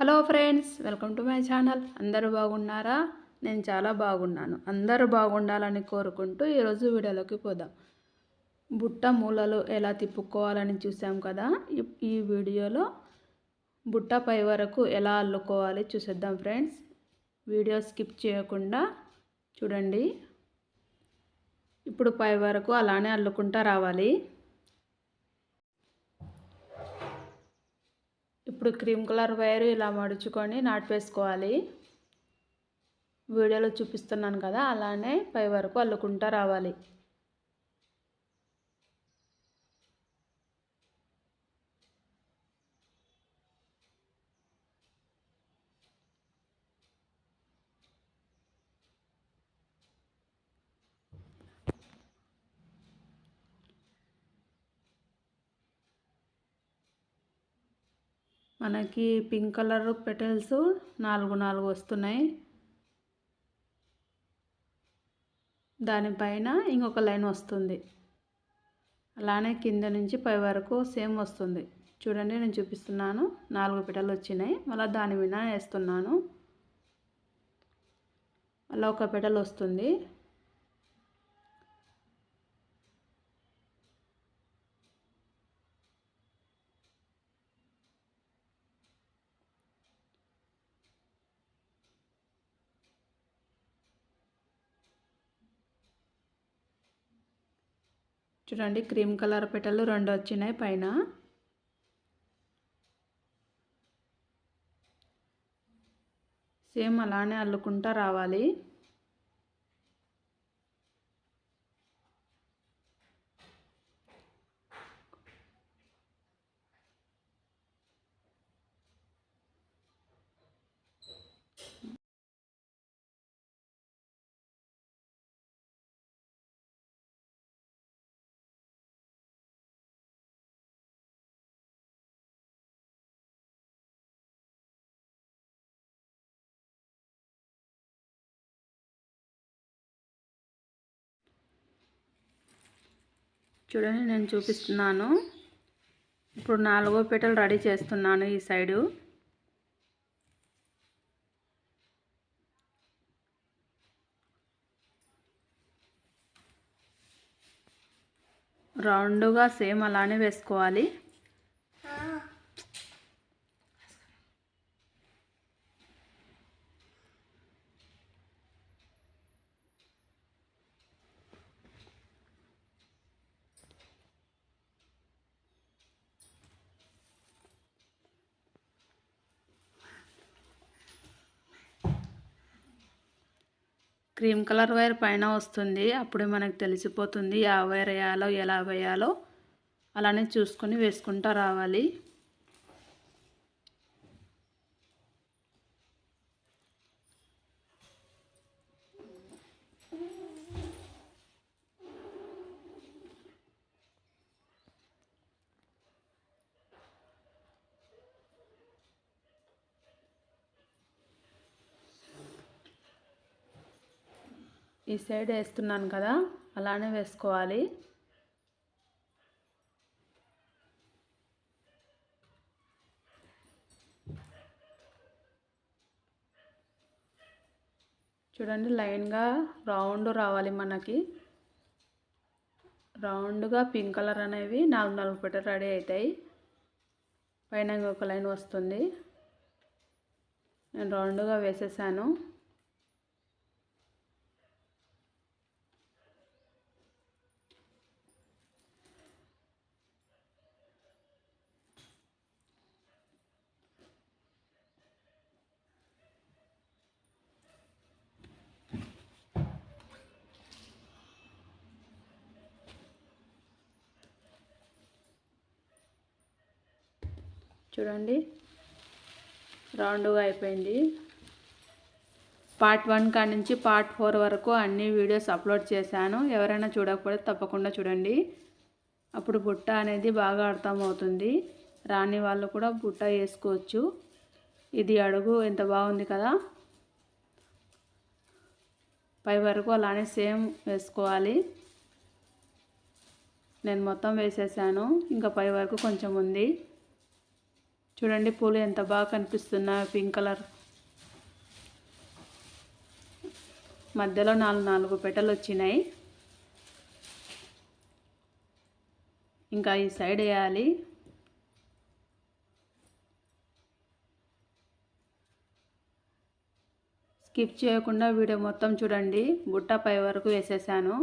Hello friends welcome to my channel. అందరూ బాగున్నారా? నేను చాలా బాగున్నాను. అందరూ బాగుండాలని కోరుకుంటూ ఈరోజు వీడియోలోకి పోదాం. బుట్ట మూలలు ఎలా తిప్పుకోవాలని చూసాం కదా? ఈ- వీడియోలో బుట్ట పై వరకు ఎలా అల్లుకోవాలి చూసేద్దాం ఫ్రెండ్స్. వీడియో స్కిప్ చేయకుండా చూడండి. ఇప్పుడు పై వరకు అలానే అల్లుకుంటా రావాలి. ఇప్పుడు క్రీమ్ కలర్ వైర్ ఇలా మడుచుకొని నాటివేసుకోవాలి వీడియోలో చూపిస్తున్నాను కదా అలానే పై వరకు అల్లుకుంటా రావాలి. మనకి పింక్ కలర్ పెటల్స్ నాలుగు నాలుగు వస్తున్నాయి. దానిపైన ఇంకొక లైన్ వస్తుంది. అలానే కింద నుంచి పై వరకు సేమ్ వస్తుంది. చూడండి నేను చూపిస్తున్నాను. నాలుగు పెటలు వచ్చినాయి. మళ్ళీ దాని మీద వేస్తున్నాను. మళ్ళీ ఒక పెటల్ వస్తుంది. చూడండి క్రీమ్ కలర్ పెటలు రెండు వచ్చినాయి పైన. సేమ్ అలానే అల్లుకుంటా రావాలి. చూడండి నేను చూపిస్తున్నాను. ఇప్పుడు నాలుగో పీటలు రెడీ చేస్తున్నాను ఈ సైడు. రౌండ్గా సేమ్ అలానే వేసుకోవాలి. క్రీమ్ కలర్ వైర్ పైన వస్తుంది. అప్పుడే మనకు తెలిసిపోతుంది ఆ వైర్ వేయాలో ఎలా వేయాలో అలానే చూసుకొని వేసుకుంటూ రావాలి. ఈ సైడ్ వేస్తున్నాను కదా అలానే వేసుకోవాలి. చూడండి లైన్గా రౌండ్ రావాలి మనకి. రౌండ్గా పింక్ కలర్ అనేవి నాలుగు నాలుగు పెట్ట రెడీ అవుతాయి. పైన ఇంకొక లైన్ వస్తుంది. నేను రౌండ్గా వేసేసాను. చూడండి. రౌండ్గా అయిపోయింది. పార్ట్ వన్ కాడి నుంచి పార్ట్ ఫోర్ వరకు అన్ని వీడియోస్ అప్లోడ్ చేశాను. ఎవరైనా చూడకపోతే తప్పకుండా చూడండి. అప్పుడు బుట్ట అనేది బాగా అర్థమవుతుంది. రాని వాళ్ళు కూడా బుట్ట వేసుకోవచ్చు. ఇది అడుగు ఎంత బాగుంది కదా. పై వరకు అలానే సేమ్ వేసుకోవాలి. నేను మొత్తం వేసేసాను. ఇంకా పై వరకు కొంచెం ఉంది. చూడండి పూలు ఎంత బాగా కనిపిస్తున్నాయో పింక్ కలర్. మధ్యలో నాలుగు నాలుగు పెట్టలు వచ్చినాయి. ఇంకా ఈ సైడ్ వేయాలి. స్కిప్ చేయకుండా వీడియో మొత్తం చూడండి. బుట్ట పై వరకు వేసేసాను.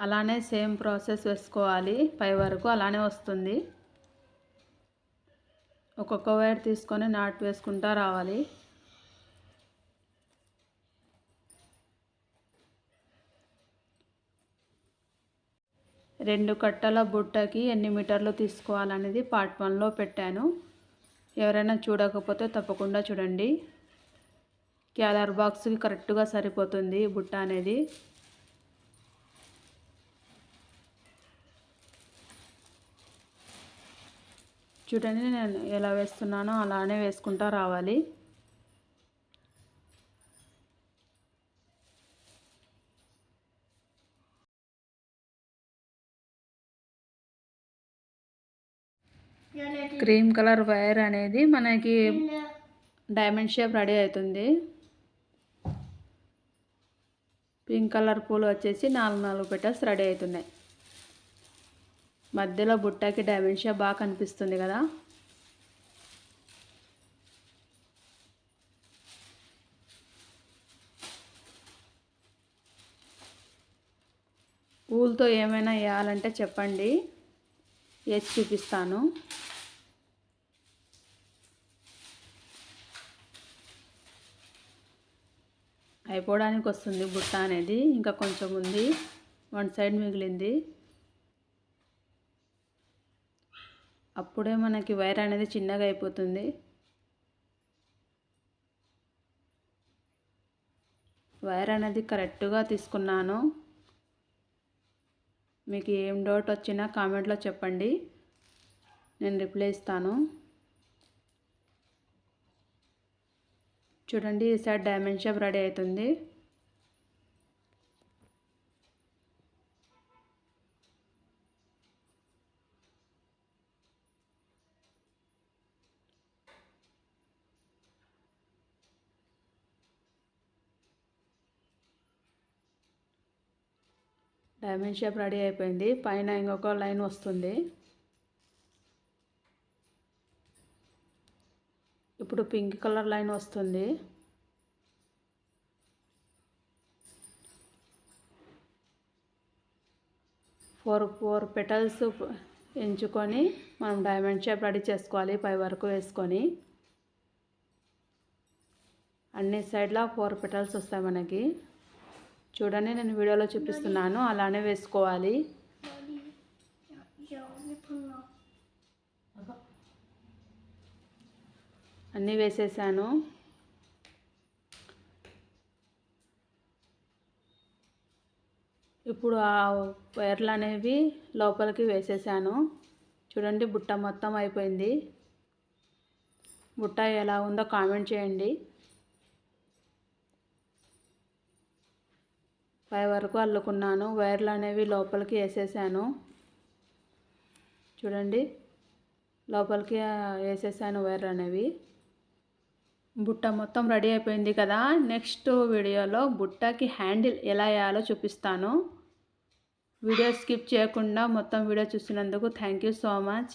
అలానే సేమ్ ప్రాసెస్ వేసుకోవాలి. పై వరకు అలానే వస్తుంది. ఒక్కొక్క వైర్ తీసుకొని నాట్ వేసుకుంటా రావాలి. రెండు కట్టల బుట్టకి ఎన్ని మీటర్లు తీసుకోవాలనేది పార్ట్ వన్లో పెట్టాను. ఎవరైనా చూడకపోతే తప్పకుండా చూడండి. క్యాలర్ బాక్స్కి కరెక్ట్గా సరిపోతుంది బుట్ట అనేది. చూడండి నేను ఎలా వేస్తున్నానో అలానే వేసుకుంటా రావాలి. క్రీమ్ కలర్ వైర్ అనేది మనకి డైమండ్ షేప్ రెడీ అవుతుంది. పింక్ కలర్ పూలు వచ్చేసి నాలుగు నాలుగు పెట్టల్స్ రెడీ అవుతున్నాయి. మధ్యలో బుట్టకి డైమెన్షియా బాగా కనిపిస్తుంది కదా? పూలతో ఏమైనా వేయాలంటే చెప్పండి. వేసి చూపిస్తాను. అయిపోవడానికి వస్తుంది బుట్ట అనేది. ఇంకా కొంచెం ఉంది. వన్ సైడ్ మిగిలింది. అప్పుడే మనకి వైర్ అనేది చిన్నగా అయిపోతుంది. వైర్ అనేది కరెక్ట్గా తీసుకున్నాను. మీకు ఏం డౌట్ వచ్చినా కామెంట్లో చెప్పండి. నేను రిప్లై ఇస్తాను. చూడండి ఈ సైడ్ డైమెండ్ షాప్ రెడీ అవుతుంది. డైమండ్ షేప్ రెడీ అయిపోయింది. పైన ఇంకొక లైన్ వస్తుంది. ఇప్పుడు పింక్ కలర్ లైన్ వస్తుంది. ఫోర్ ఫోర్ పెటల్స్ ఎంచుకొని మనం డైమండ్ షేప్ రెడీ చేసుకోవాలి. పై వరకు వేసుకొని. అన్ని సైడ్లా ఫోర్ పెటల్స్ వస్తాయి మనకి. చూడండి నేను వీడియోలో చూపిస్తున్నాను. అలానే వేసుకోవాలి. అన్నీ వేసేసాను. ఇప్పుడు ఆ వైర్లు అనేవి లోపలికి వేసేసాను. చూడండి బుట్ట మొత్తం అయిపోయింది. బుట్ట ఎలా ఉందో కామెంట్ చేయండి. పై వరకు అల్లుకున్నాను. వైర్లు అనేవి లోపలికి వేసేసాను. చూడండి. లోపలికి వేసేసాను వైర్లు అనేవి. బుట్ట మొత్తం రెడీ అయిపోయింది కదా. నెక్స్ట్ వీడియోలో బుట్టకి హ్యాండిల్ ఎలా వేయాలో చూపిస్తాను. వీడియో స్కిప్ చేయకుండా మొత్తం వీడియో చూసినందుకు థ్యాంక్ యూ సో మచ్.